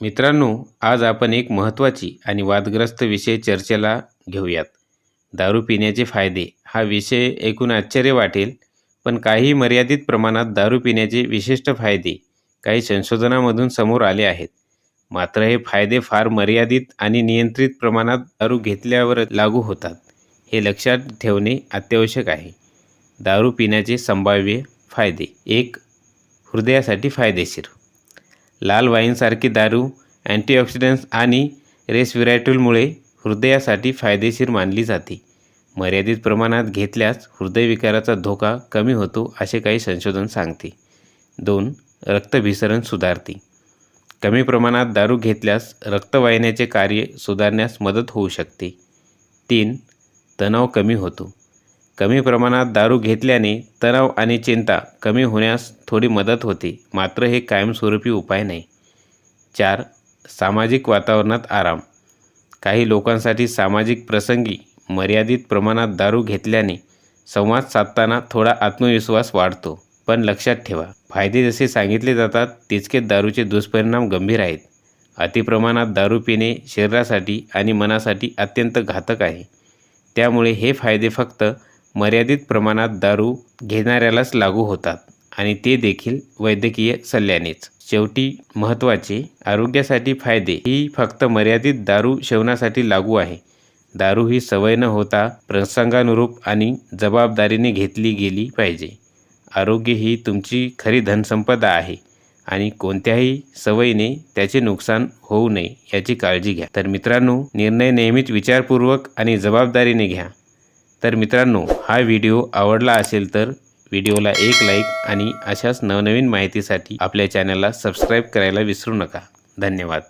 मित्रांनो आज आपण एक महत्त्वाची आणि वादग्रस्त विषय चर्चेला घेऊयात. दारू पिण्याचे फायदे. हा विषय ऐकून आश्चर्य वाटेल पण काही मर्यादित प्रमाणात दारू पिण्याचे विशिष्ट फायदे काही संशोधनामधून समोर आले आहेत. मात्र हे फायदे फार मर्यादित आणि नियंत्रित प्रमाणात दारू घेतल्यावर लागू होतात हे लक्षात ठेवणे अत्यावश्यक आहे. दारू पिण्याचे संभाव्य फायदे. एक हृदयासाठी फायदेशीर. लाल वाईनसारखी दारू अँटीऑक्सिडंट्स आणि रेस्विरॅटलमुळे हृदयासाठी फायदेशीर मानली जाते. मर्यादित प्रमाणात घेतल्यास हृदयविकाराचा धोका कमी होतो असे काही संशोधन सांगते. दोन रक्तभिसरण सुधारते. कमी प्रमाणात दारू घेतल्यास रक्तवाहिन्याचे कार्य सुधारण्यास मदत होऊ शकते. तीन तणाव कमी होतो. कमी प्रमाणात दारू घेतल्याने तणाव आणि चिंता कमी होण्यास थोडी मदत होते. मात्र हे कायमस्वरूपी उपाय नाही. चार सामाजिक वातावरणात आराम. काही लोकांसाठी सामाजिक प्रसंगी मर्यादित प्रमाणात दारू घेतल्याने संवाद साधताना थोडा आत्मविश्वास वाढतो. पण लक्षात ठेवा फायदे जसे सांगितले जातात तितके दारूचे दुष्परिणाम गंभीर आहेत. अतिप्रमाणात दारू पिणे शरीरासाठी आणि मनासाठी अत्यंत घातक आहे. त्यामुळे हे फायदे फक्त मर्यादित प्रमाणात दारू घेणाऱ्यालाच लागू होतात आणि ते देखील वैद्यकीय सल्ल्यानेच. शेवटी महत्त्वाचे आरोग्यासाठी फायदे ही फक्त मर्यादित दारू सेवनासाठी लागू आहे. दारू ही सवय न होता प्रसंगानुरूप आणि जबाबदारीने घेतली गेली पाहिजे. आरोग्य ही तुमची खरी धनसंपदा आहे आणि कोणत्याही सवयीने त्याचे नुकसान होऊ नये याची काळजी घ्या. तर मित्रांनो निर्णय नेहमीच विचारपूर्वक आणि जबाबदारीने घ्या. तर मित्रांनो हा व्हिडिओ आवडला असेल तर व्हिडिओला एक लाईक आणि अशाच नवनवीन माहितीसाठी आपल्या चॅनलला सबस्क्राईब करायला विसरू नका. धन्यवाद.